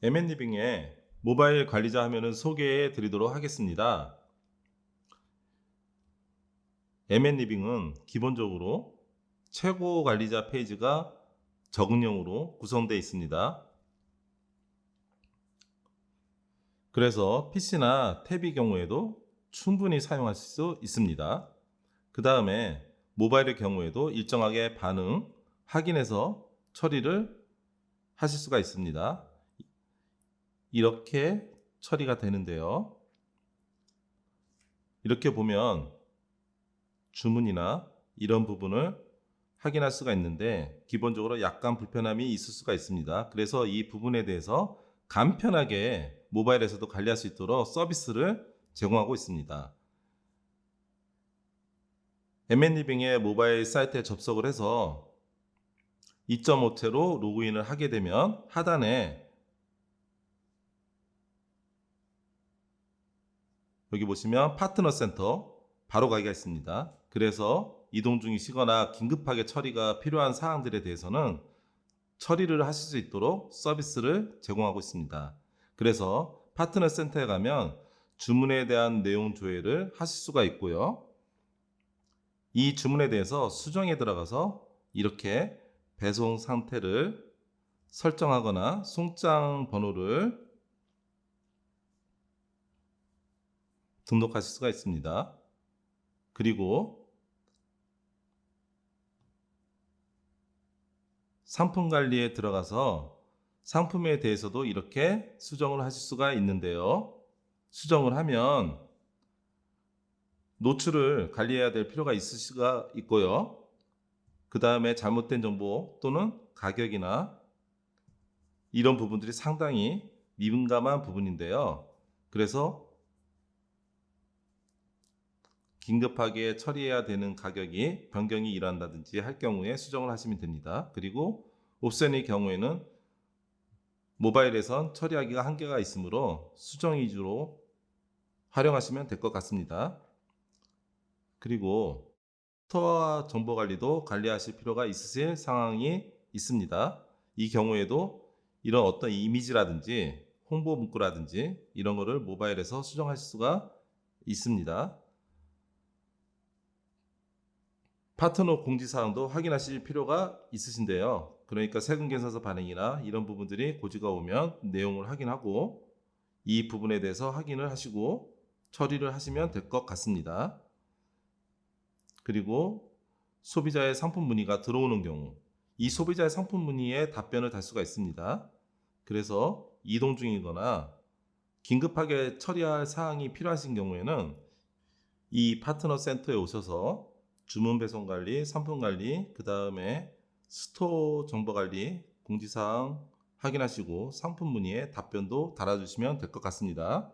MN리빙의 모바일 관리자 화면을 소개해 드리도록 하겠습니다. MN리빙은 기본적으로 최고 관리자 페이지가 적응형으로 구성되어 있습니다. 그래서 PC나 탭의 경우에도 충분히 사용하실 수 있습니다. 그 다음에 모바일의 경우에도 일정하게 반응, 확인해서 처리를 하실 수가 있습니다. 이렇게 처리가 되는데요. 이렇게 보면 주문이나 이런 부분을 확인할 수가 있는데 기본적으로 약간 불편함이 있을 수가 있습니다. 그래서 이 부분에 대해서 간편하게 모바일에서도 관리할 수 있도록 서비스를 제공하고 있습니다. MN리빙의 모바일 사이트에 접속을 해서 2.5채로 로그인을 하게 되면 하단에 여기 보시면 파트너 센터 바로 가기가 있습니다. 그래서 이동 중이시거나 긴급하게 처리가 필요한 사항들에 대해서는 처리를 하실 수 있도록 서비스를 제공하고 있습니다. 그래서 파트너 센터에 가면 주문에 대한 내용 조회를 하실 수가 있고요. 이 주문에 대해서 수정에 들어가서 이렇게 배송 상태를 설정하거나 송장 번호를 등록하실 수가 있습니다. 그리고 상품 관리에 들어가서 상품에 대해서도 이렇게 수정을 하실 수가 있는데요. 수정을 하면 노출을 관리해야 될 필요가 있을 수가 있고요. 그 다음에 잘못된 정보 또는 가격이나 이런 부분들이 상당히 민감한 부분인데요. 그래서 긴급하게 처리해야 되는 가격이 변경이 일어난다든지 할 경우에 수정을 하시면 됩니다. 그리고 옵션의 경우에는 모바일에선 처리하기가 한계가 있으므로 수정 위주로 활용하시면 될 것 같습니다. 그리고 스토어 정보 관리도 관리하실 필요가 있으실 상황이 있습니다. 이 경우에도 이런 어떤 이미지라든지 홍보 문구라든지 이런 거를 모바일에서 수정하실 수가 있습니다. 파트너 공지사항도 확인하실 필요가 있으신데요. 그러니까 세금 계산서 발행이나 이런 부분들이 고지가 오면 내용을 확인하고 이 부분에 대해서 확인을 하시고 처리를 하시면 될 것 같습니다. 그리고 소비자의 상품 문의가 들어오는 경우 이 소비자의 상품 문의에 답변을 달 수가 있습니다. 그래서 이동 중이거나 긴급하게 처리할 사항이 필요하신 경우에는 이 파트너 센터에 오셔서 주문 배송 관리, 상품 관리, 그 다음에 스토어 정보 관리, 공지사항 확인하시고 상품 문의에 답변도 달아주시면 될 것 같습니다.